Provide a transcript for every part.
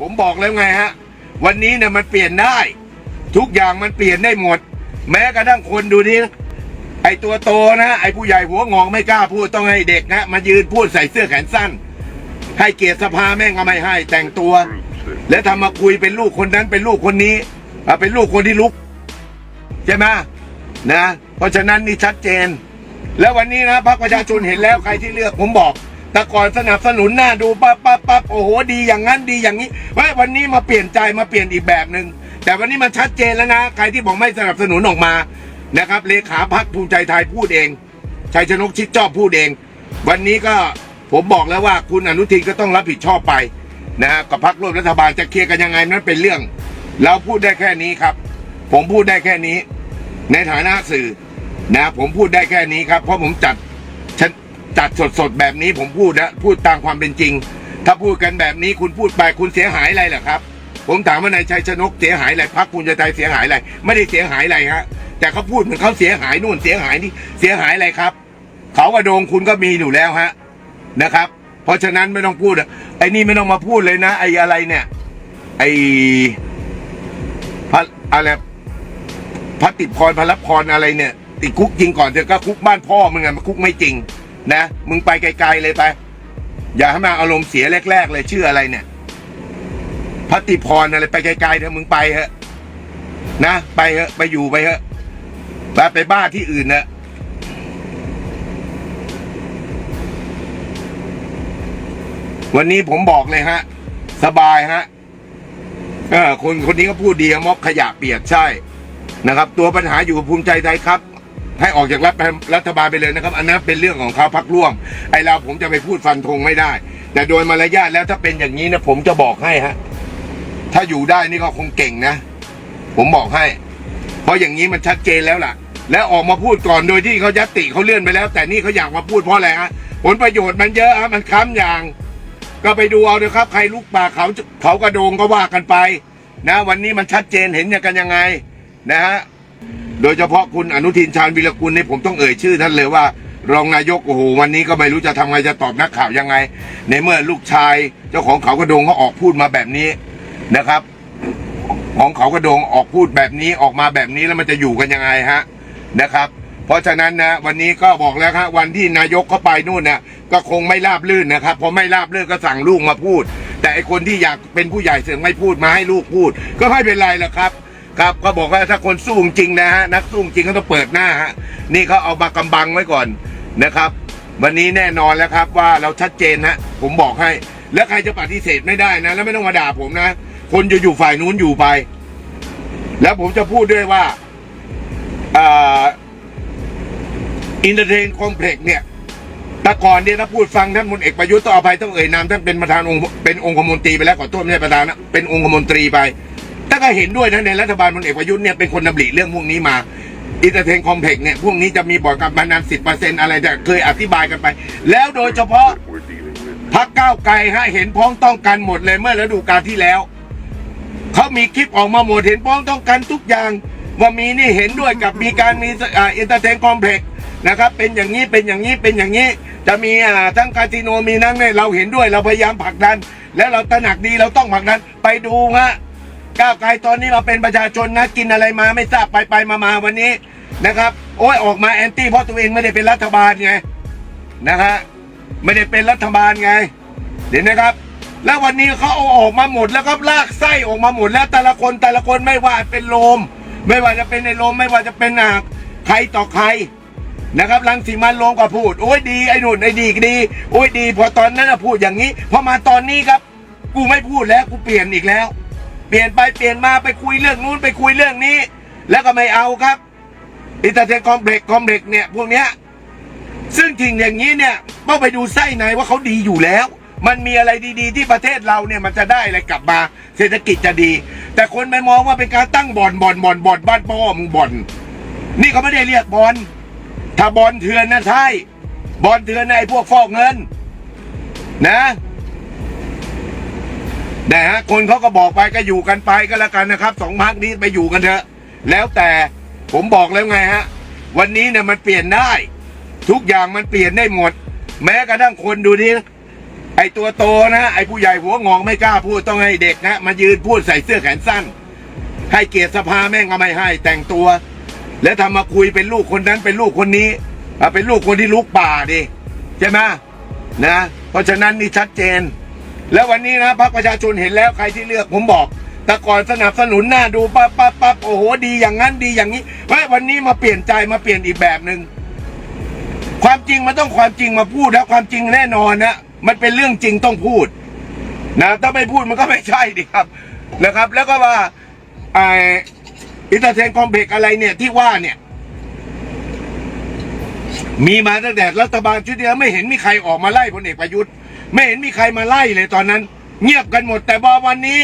ผมบอกแล้วไงฮะ วันนี้เนี่ยมันเปลี่ยนได้ ทุกอย่างมันเปลี่ยนได้หมด แม้กระทั่งคนดูดิไอตัวโตนะไอผู้ใหญ่หัวงอกไม่กล้าพูดต้องให้เด็กนะมายืนพูดใส่เสื้อแขนสั้น ให้เกียรติสภาแม่งก็ไม่ให้แต่งตัว แล้วทำมาคุยเป็นลูกคนนั้นเป็นลูกคนนี้อเป็นลูกคนที่ลุกใช่ไหมนะ เพราะฉะนั้นนี่ชัดเจน แล้ววันนี้นะพรรคประชาชนเห็นแล้วใครที่เลือกผมบอก แต่ก่อนสนับสนุนหน้าดูปั๊บปั๊บปั๊บโอ้โหดีอย่างนั้นดีอย่างนี้ไว้วันนี้มาเปลี่ยนใจมาเปลี่ยนอีกแบบหนึ่งแต่วันนี้มันชัดเจนแล้วนะใครที่บอกไม่สนับสนุนออกมานะครับ เลขาพรรคภูมิใจไทยพูดเองชัยชนกชิดชอบพูดเอง วันนี้ก็ผมบอกแล้วว่าคุณอนุทินก็ต้องรับผิดชอบไปนะฮะกับพรรคร่วมรัฐบาลจะเคลียร์กันยังไงนั้นเป็นเรื่อง เราพูดได้แค่นี้ครับ ผมพูดได้แค่นี้ ในฐานะสื่อนะผมพูดได้แค่นี้ครับ เพราะผมจัด จัดสดๆแบบนี้ผมพูดนะพูดตามความเป็นจริง ถ้าพูดกันแบบนี้คุณพูดไปคุณเสียหายอะไรเหรอครับ ผมถามว่านายชัยชนกเสียหายอะไรพรรคภูมิใจไทยเสียหายอะไรไม่ได้เสียหายอะไรฮะแต่เขาพูดเหมือนเขาเสียหายนู่นเสียหายนี่เสียหายอะไรครับ เขากระโดงคุณก็มีอยู่แล้วฮะนะครับ เพราะฉะนั้นไม่ต้องพูดอะไอ้นี่ไม่ต้องมาพูดเลยนะไอ้อะไรเนี่ย ไอ้พระอะไรพระติดพรพระรับพรอะไรเนี่ย ติดคุกจริงก่อนเถอะก็คุกบ้านพ่อมึงอะมันคุกไม่จริง นะ มึงไปไกลๆเลยไป อย่าให้มาอารมณ์เสียแรกๆเลยชื่ออะไรเนี่ยพระติพรอะไรไปไกลๆเถอะมึงไปเถอะนะไปเถอะไปอยู่ไปเถอะไปไปบ้าที่อื่นเถอะวันนี้ผมบอกเลยฮะ สบายฮะเออคนคนนี้ก็พูดดีม็อบขยะเปียกใช่นะครับ ตัวปัญหาอยู่กับภูมิใจไทยครับ ให้ออกจากรัฐรัฐบาลไปเลยนะครับ อันนั้นเป็นเรื่องของเขาพักร่วม ไอเราผมจะไปพูดฟันธงไม่ได้ แต่โดยมารยาทแล้วถ้าเป็นอย่างนี้นะผมจะบอกให้ฮะ ถ้าอยู่ได้นี่ก็คงเก่งนะ ผมบอกให้ เพราะอย่างนี้มันชัดเจนแล้วล่ะ แล้วออกมาพูดก่อนโดยที่เขายัตติเขาเลื่อนไปแล้ว แต่นี่เขาอยากมาพูดเพราะอะไรฮะผลประโยชน์มันเยอะฮะมันค้ำอย่าง ก็ไปดูเอาเถอะครับ ใครลุกป่าเขาเขากระโดงก็ว่ากันไป นะ วันนี้มันชัดเจนเห็นกันยังไง นะฮะ โดยเฉพาะคุณอนุทินชาญวิรกุลนี่ผมต้องเอ่ยชื่อท่านเลยว่า รองนายกโอ้โหวันนี้ก็ไม่รู้จะทำไงจะตอบนักข่าวยังไง ในเมื่อลูกชายเจ้าของเขากระโดงเขาออกพูดมาแบบนี้นะครับ ของเขากระโดงออกพูดแบบนี้ออกมาแบบนี้แล้วมันจะอยู่กันยังไงฮะนะครับ เพราะฉะนั้นนะวันนี้ก็บอกแล้วครับวันที่นายกเข้าไปนู่นนี่ยก็คงไม่ราบลื่นนะครับพอไม่ราบลื่นก็สั่งลูกมาพูด แต่ไอคนที่อยากเป็นผู้ใหญ่เสือกไม่พูดมาให้ลูกพูด ก็ไม่เป็นไรหรอกครับ ครับก็บอกว่าถ้าคนสู้จริงนะฮะนักสู้จริงก็ต้องเปิดหน้าฮะนี่เขาเอามากำบังไว้ก่อนนะครับ วันนี้แน่นอนแล้วครับว่าเราชัดเจนฮะผมบอกให้ แล้วใครจะปฏิเสธไม่ได้นะ แล้วไม่ต้องมาด่าผมนะ คนจะอยู่ฝ่ายนู้นอยู่ไป แล้วผมจะพูดด้วยว่าอินเตอร์เทนคอมเพล็กซ์เนี่ยแต่ก่อนเนี่ยถ้าพูดฟังท่านพลเอกประยุทธ์ต้องอภัยต้องเอ่ยนามท่านเป็นประธานองค์เป็นองคมนตรีไปแล้วขอโทษไม่ใช่ประธานนะเป็นองคมนตรีไป ถ้าก็เห็นด้วยนะในรัฐบาลพลเอกประยุทธ์เนี่ยเป็นคนดำริเรื่องพวกนี้มาอินเตอร์เทนคอมเพล็กซ์เนี่ยพวกนี้จะมีบ่อนการพนันสิบเปอร์เซ็นต์อะไรจะเคยอธิบายกันไป แล้วโดยเฉพาะพักก้าวไกลฮะเห็นพ้องต้องกันหมดเลยเมื่อฤดูกาลที่แล้วเขามีคลิปออกมาหมดเห็นพ้องต้องกันทุกอย่างว่ามีนี่เห็นด้วยกับมีการมีอ่าอินเตอร์เทนคอมเพล็กซ์นะครับเป็นอย่างนี้เป็นอย่างนี้เป็นอย่างนี้ จะมีอ่าทั้งคาสิโนมีนั่งเนี่ยเราเห็นด้วยเราพยายามผลักดัน แล้วเราตระหนักดีเราต้องผลักดันไปดูฮะ ก้าวไกลตอนนี้เราเป็นประชาชนนะกินอะไรมาไม่ทราบไปไปมามาวันนี้นะครับ โอ้ยออกมาแอนตี้เพราะตัวเองไม่ได้เป็นรัฐบาลไงนะฮะไม่ได้เป็นรัฐบาลไงเห็นไหมครับ แล้ววันนี้เขาเอาออกมาหมดแล้วครับลากไส้ออกมาหมดแล้วแต่ละคนแต่ละคนไม่ว่าเป็นโลม ไม่ว่าจะเป็นในโลมไม่ว่าจะเป็นอ่าใครต่อใครนะครับรังสีมันโลมก็พูด โอ้ยดีไอ้หนุ่นไอ้ดีก็ดี โอ้ยดี พอตอนนั้นนะพูดอย่างนี้ พอมาตอนนี้ครับ กูไม่พูดแล้วกูเปลี่ยนอีกแล้ว เปลี่ยนไปเปลี่ยนมาไปคุยเรื่องนู้นไปคุยเรื่องนี้ แล้วก็ไม่เอาครับอินเตอร์เทนคอมเพล็กคอมเพล็กเนี่ยพวกเนี้ยซึ่งจริงอย่างนี้เนี่ยต้องไปดูไส้ในว่าเขาดีอยู่แล้ว มันมีอะไรดีๆ ที่ประเทศเราเนี่ยมันจะได้อะไรกลับมา เศรษฐกิจจะดี แต่คนไปมองว่าเป็นการตั้งบ่อนบ่อนบ่อนบ่อนบ้านพ่อมึงบ่อนนี่เขาไม่ได้เรียกบ่อนถ้าบ่อนเถื่อนนะใช่บ่อนเถื่อนในะไอ้พวกฟอกเงิน นะ นะฮะคนเขาก็บอกไปก็อยู่กันไปก็แล้วกันนะครับสองพักนี้ไปอยู่กันเถอะ แล้วแต่ผมบอกแล้วไงฮะวันนี้เนี่ยมันเปลี่ยนได้ ทุกอย่างมันเปลี่ยนได้หมด แม้กระทั่งคนดูดิไอตัวโตนะไอผู้ใหญ่หัวงอกไม่กล้าพูดต้องให้เด็กนะมายืนพูดใส่เสื้อแขนสั้น ให้เกียรติสภาแม่งก็ไม่ให้แต่งตัว แล้วทำมาคุยเป็นลูกคนนั้นเป็นลูกคนนี้เป็นลูกคนที่ลุกป่าดิใช่ไหมนะ เพราะฉะนั้นนี่ชัดเจน แล้ววันนี้นะพรรคประชาชนเห็นแล้วใครที่เลือกผมบอกแต่ก่อนสนับสนุนหน้าดูปั๊บปั๊บปั๊บโอ้โหดีอย่างนั้นดีอย่างนี้เฮ้ยวันนี้มาเปลี่ยนใจมาเปลี่ยนอีกแบบหนึ่งความจริงมันต้องความจริงมาพูดแล้วความจริงแน่นอนนะมันเป็นเรื่องจริงต้องพูดนะถ้าไม่พูดมันก็ไม่ใช่ดิครับนะครับ แล้วก็ว่าไออินเตอร์เทนคอมเพกอะไรเนี่ยที่ว่าเนี่ย มีมาตั้งแต่รัฐบาลชุดเดียวไม่เห็นมีใครออกมาไล่พลเอกประยุทธ์ ไม่เห็นมีใครมาไล่เลยตอนนั้น เงียบกันหมดแต่บอวันนี้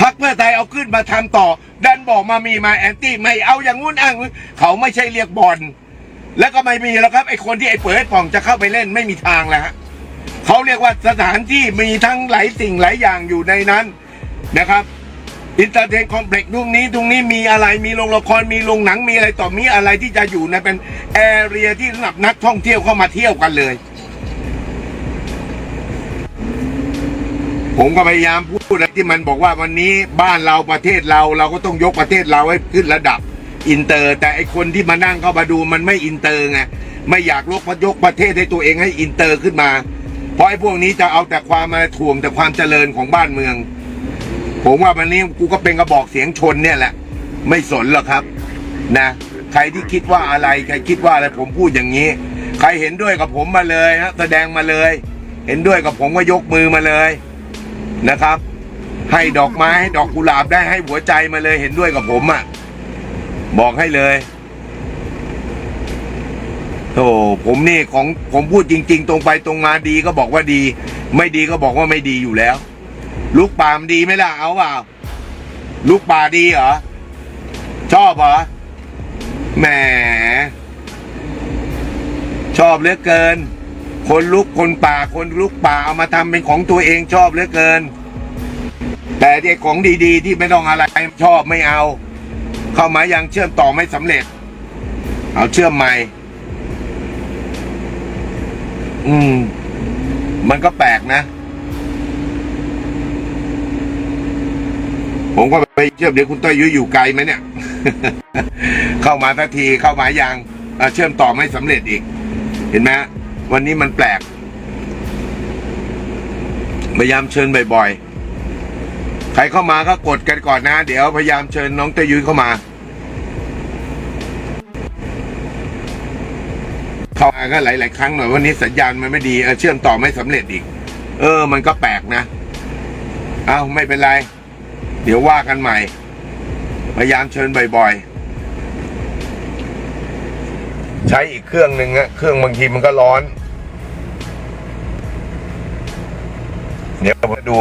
พักเพื่อไทยเอาขึ้นมาทำต่อ ดันบอกมามีมาแอนตี้ไม่เอาอย่างงู้นอ้างเขาไม่ใช่เรียกบอลแล้วก็ไม่มีแล้วครับไอ้คนที่ไอ้เปิดป่องจะเข้าไปเล่นไม่มีทางแล้วเขาเรียกว่าสถานที่มีทั้งหลายสิ่งหลายอย่างอยู่ในนั้นนะครับอินเตอร์เทนคอมเพล็กซ์ตรงนี้ตรงนี้มีอะไรมีโรงละครมีโรงหนังมีอะไรต่อมีอะไรที่จะอยู่ในเป็นแอเรียที่สำหรับนักท่องเที่ยวเข้ามาเที่ยวกันเลย ผมก็พยายามพูดอะไรที่มันบอกว่าวันนี้บ้านเราประเทศเราเราก็ต้องยกประเทศเราให้ขึ้นระดับอินเตอร์ แต่ไอคนที่มานั่งเข้ามาดูมันไม่อินเตอร์ไงไม่อยากลกยกประเทศให้ตัวเองให้อินเตอร์ขึ้นมา เพราะไอ้พวกนี้จะเอาแต่ความมาถ่วงแต่ความเจริญของบ้านเมือง ผมว่าวันนี้กูก็เป็นกระบอกเสียงชนเนี่ยแหละ ไม่สนหรอกครับนะใครที่คิดว่าอะไรใครคิดว่าอะไรผมพูดอย่างนี้ ใครเห็นด้วยกับผมมาเลยฮะแสดงมาเลย เห็นด้วยกับผมก็ยกมือมาเลย นะครับ ให้ดอกไม้ให้ดอกกุหลาบได้ให้หัวใจมาเลยเห็นด้วยกับผมอะ บอกให้เลยโธ่ผมนี่ของผมพูดจริง ๆ ตรงไปตรงมาดีก็บอกว่าดี ไม่ดีก็บอกว่าไม่ดีอยู่แล้ว ลูกป่ามนดีไหมล่ะเอาเปล่าลูกป่าดีเหรอชอบเหรอแหมชอบเหลือเกิน คนลุกคนป่าคนลุกป่าเอามาทำเป็นของตัวเองชอบเหลือเกิน แต่ที่ของดีๆ ที่ไม่ต้องอะไรชอบไม่เอา เข้ามายังเชื่อมต่อไม่สำเร็จ เอาเชื่อมใหม่ อืม มันก็แปลกนะ ผมก็ไปเชื่อมเดี๋ยวคุณต้อยยุ้ยอยู่ไกลไหมเนี่ย เข้ามาทักทีเข้ามายังเชื่อมต่อไม่สำเร็จอีก เห็นไหม วันนี้มันแปลก พยายามเชิญบ่อยๆ ใครเข้ามาก็กดกันก่อนนะ เดี๋ยวพยายามเชิญน้องเตยยุ้ยเข้ามา เข้ามาก็หลายๆครั้งหน่อยวันนี้สัญญาณมันไม่ดีเออเชื่อมต่อไม่สำเร็จอีก เออ มันก็แปลกนะ เอาไม่เป็นไร เดี๋ยวว่ากันใหม่ พยายามเชิญบ่อยๆใช้อีกเครื่องหนึ่งอะเครื่องบางทีมันก็ร้อน เดี๋ยวมาดู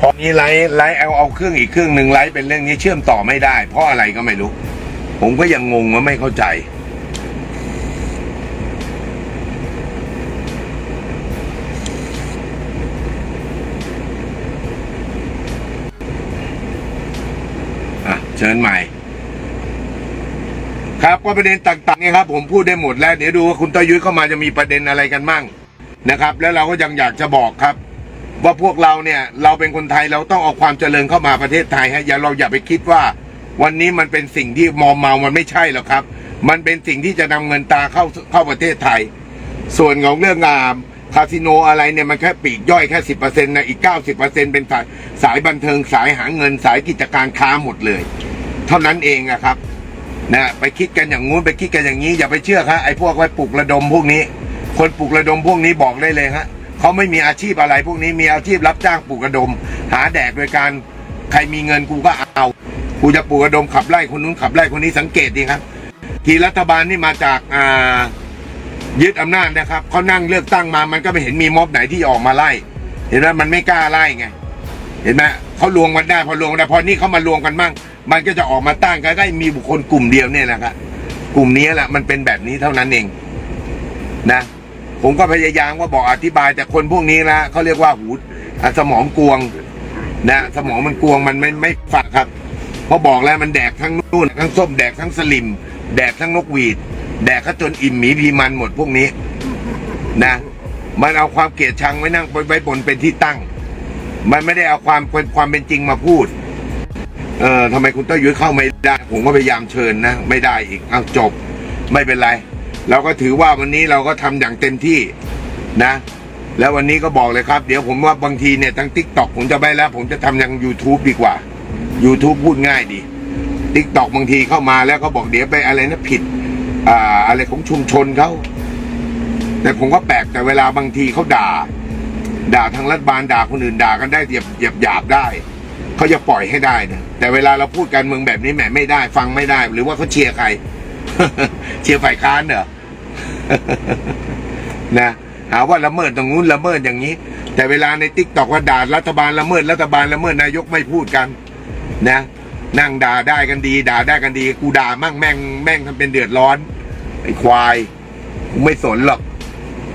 พอนี้ไลฟ์ไลฟ์เอาเอาเครื่องอีกเครื่องหนึ่งไลฟ์เป็นเรื่องนี้เชื่อมต่อไม่ได้ เพราะอะไรก็ไม่รู้ ผมก็ยังงงว่าไม่เข้าใจอะเชิญใหม่ ครับก็ประเด็นต่างๆเนี่ยครับ ผมพูดได้หมดแล้ว เดี๋ยวดูว่าคุณตอยุ้ยเข้ามาจะมีประเด็นอะไรกันมั่ง นะครับ แล้วเราก็ยังอยากจะบอกครับ ว่าพวกเราเนี่ยเราเป็นคนไทยเราต้องเอาความเจริญเข้ามาประเทศไทยฮะอย่าเราอย่าไปคิดว่า วันนี้มันเป็นสิ่งที่มอมเมามันไม่ใช่หรอกครับ มันเป็นสิ่งที่จะนำเงินตาเข้าเข้าประเทศไทย ส่วนของเรื่องงามคาสิโนอะไรเนี่ยมันแค่ปีกย่อยแค่สิบเปอร์เซ็นต์นะอีกเก้าสิบเปอร์เซ็นต์เป็นสายสายบันเทิงสายหาเงินสายกิจการค้าหมดเลย เท่านั้นเองอะครับนะไปคิดกันอย่างงู้นไปคิดกันอย่างนี้อย่าไปเชื่อครับไอ้พวกไว้ปลุกระดมพวกนี้ คนปลุกระดมพวกนี้บอกได้เลยฮะเขาไม่มีอาชีพอะไร พวกนี้มีอาชีพรับจ้างปลุกระดม หาแดกโดยการใครมีเงินกูก็เอากูจะปลุกระดมขับไล่คนนู้นขับไล่คนนี้สังเกตดีครับ ทีรัฐบาลนี่มาจากอ่ายึดอำนาจนะครับเขานั่งเลือกตั้งมา มันก็ไม่เห็นมีม็อบไหนที่ออกมาไล่ เห็นไหมมันไม่กล้าไล่ไง เห็นไหมเขาลวงกันได้พอลวงได้พอนี่เขามารวมกันมั่ง มันก็จะออกมาตั้งกันได้มีบุคคลกลุ่มเดียวเนี่ยนะครับกลุ่มนี้แหละมันเป็นแบบนี้เท่านั้นเองนะ ผมก็พยายามว่าบอกอธิบายแต่คนพวกนี้นะเขาเรียกว่าหูสมองกวงนะสมองมันกวงมันไม่ไม่ฝักครับเพราะบอกแล้วมันแดกทั้งนู่นทั้งส้มแดกทั้งสลิม แดกทั้งนกหวีด แดกเขาจนอิ่มหมีพีมันหมดพวกนี้ นะ มันเอาความเกลียดชังไว้นั่งไว้บนเป็นที่ตั้ง มันไม่ได้เอาความความเป็นจริงมาพูด เออทำไมคุณต้อยยุ้ยเข้าไม่ได้ ผมก็พยายามเชิญนะ ไม่ได้อีก เอาจบ ไม่เป็นไร เราก็ถือว่าวันนี้เราก็ทำอย่างเต็มที่นะ แล้ววันนี้ก็บอกเลยครับ เดี๋ยวผมว่าบางทีเนี่ยทั้งทิกตอกผมจะไปแล้ว ผมจะทำอย่าง YouTube ดีกว่า YouTube พูดง่ายดีทิกตอกบางทีเข้ามาแล้วก็บอกเดี๋ยวไปอะไรนะผิดอ่าอะไรของชุมชนเขาแต่ผมก็แปลกแต่เวลาบางทีเขาด่า ด่าทางรัฐบาลด่าคนอื่นด่ากันได้เหยียบหยียบหยาบได้เขาจะปล่อยให้ได้นะแต่เวลาเราพูดการเมืองแบบนี้แหมไม่ได้ฟังไม่ได้ หรือว่าเขาเชียร์ใคร เชียร์ฝ่ายค้านเหรอนะหาว่าละเมิดตรงนู้นละเมิดอย่างนี้ แต่เวลาในติ๊กตอกว่าด่ารัฐบาลละเมิดรัฐบาลละเมิดนายกไม่พูดกัน นะนั่งด่าได้กันดี ด่าได้กันดี กูด่ามั่งแม่งแม่งทำเป็นเดือดร้อนไอ้ควายไม่สนหรอก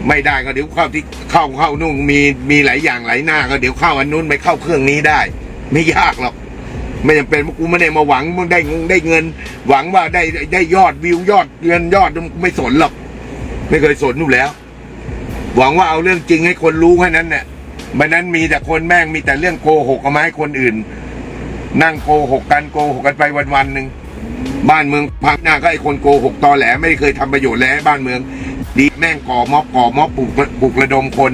ไม่ได้ก็เดี๋ยวเข้าที่เข้าเข้านู่นมีมีหลายอย่างหลายหน้าก็เดี๋ยวเข้าอันนู้นไปเข้าเครื่องนี้ได้ ไม่ยากหรอก ไม่จำเป็นกูไม่ได้มาหวังมึงได้งได้เงิน หวังว่าได้ได้ยอดวิวยอดเงินยอดไม่สนหรอกไม่เคยสนอยู่แล้ว หวังว่าเอาเรื่องจริงให้คนรู้แค่นั้นเนี่ยมันนั้นมีแต่คนแม่งมีแต่เรื่องโกหกเอามาให้คนอื่น นั่งโกหกกันโกหกกันไปวันวันหนึ่งบ้านเมืองพังหน้าก็ไอ้คนโกหกตอแหลไม่เคยทำประโยชน์แล้วให้บ้านเมือง ดีแม่งก่อม็อบก่อม็อบปลุกปลุกระดมคน